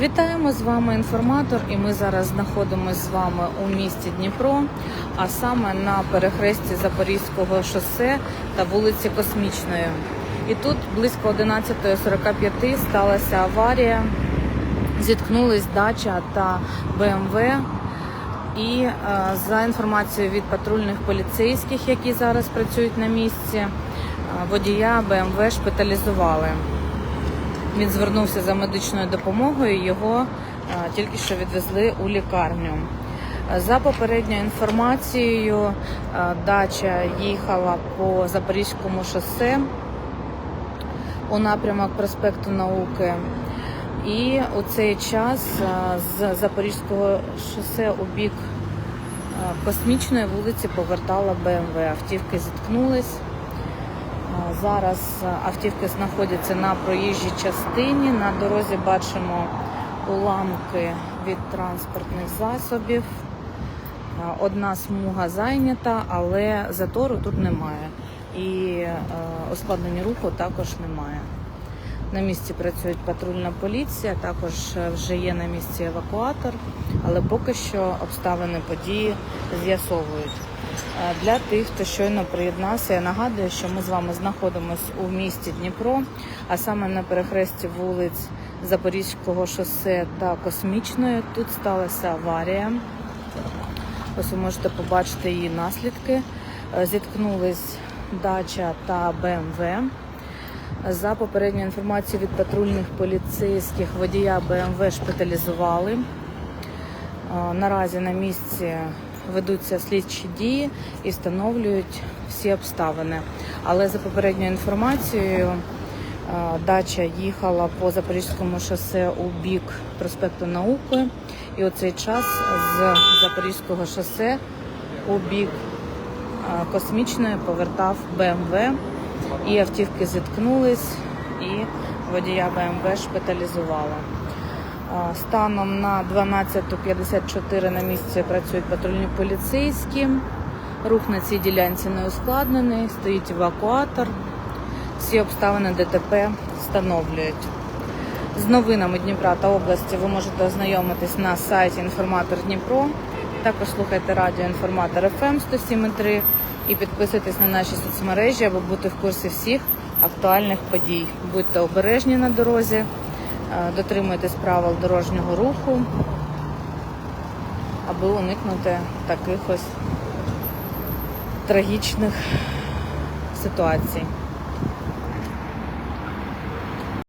Вітаємо з вами інформатор, і ми зараз знаходимося з вами у місті Дніпро, а саме на перехресті Запорізького шосе та вулиці Космічної. І тут близько 11.45 сталася аварія. Зіткнулись дача та БМВ. І е, за інформацією від патрульних поліцейських, які зараз працюють на місці, е, водія БМВ шпиталізували. Він звернувся за медичною допомогою. Його е, тільки що відвезли у лікарню. За попередньою інформацією, е, дача їхала по Запорізькому шосе у напрямок проспекту Науки. І у цей час е, з Запорізького шосе у бік космічної вулиці повертала БМВ. Автівки зіткнулись. Зараз е, автівки знаходяться на проїжджій частині. На дорозі бачимо уламки від транспортних засобів. Одна смуга зайнята, але затору тут немає. І е, ускладнення руху також немає. На місці працює патрульна поліція, також е, вже є на місці евакуатор, але поки що обставини події з'ясовують. Е, Для тих, хто щойно приєднався, я нагадую, що ми з вами знаходимося у місті Дніпро, а саме на перехресті вулиць Запорізького шосе та Космічної. Тут сталася аварія. Ось ви можете побачити її наслідки. Е, Зіткнулись дача та БМВ. За попередньою інформацією від патрульних поліцейських водія БМВ шпиталізували. Е, Наразі на місці ведуться слідчі дії і встановлюють всі обставини. Але за попередньою інформацією, е, дача їхала по Запорізькому шосе у бік проспекту Науки. І у цей час з Запорізького шосе у бік е, космічної повертав БМВ. І автівки зіткнулись, і водія БМВ шпиталізували. Станом на 12.54 на місці працюють патрульні поліцейські. Рух на цій ділянці не ускладнений, стоїть евакуатор. Всі обставини ДТП встановлюють. З новинами Дніпра та області ви можете ознайомитись на сайті Інформатор Дніпро. Також слухайте радіо Інформатор ФМ 107.3 і підписуйтесь на наші соцмережі, аби бути в курсі всіх актуальних подій. Будьте обережні на дорозі, дотримуйтесь правил дорожнього руху, аби уникнути таких ось трагічних ситуацій.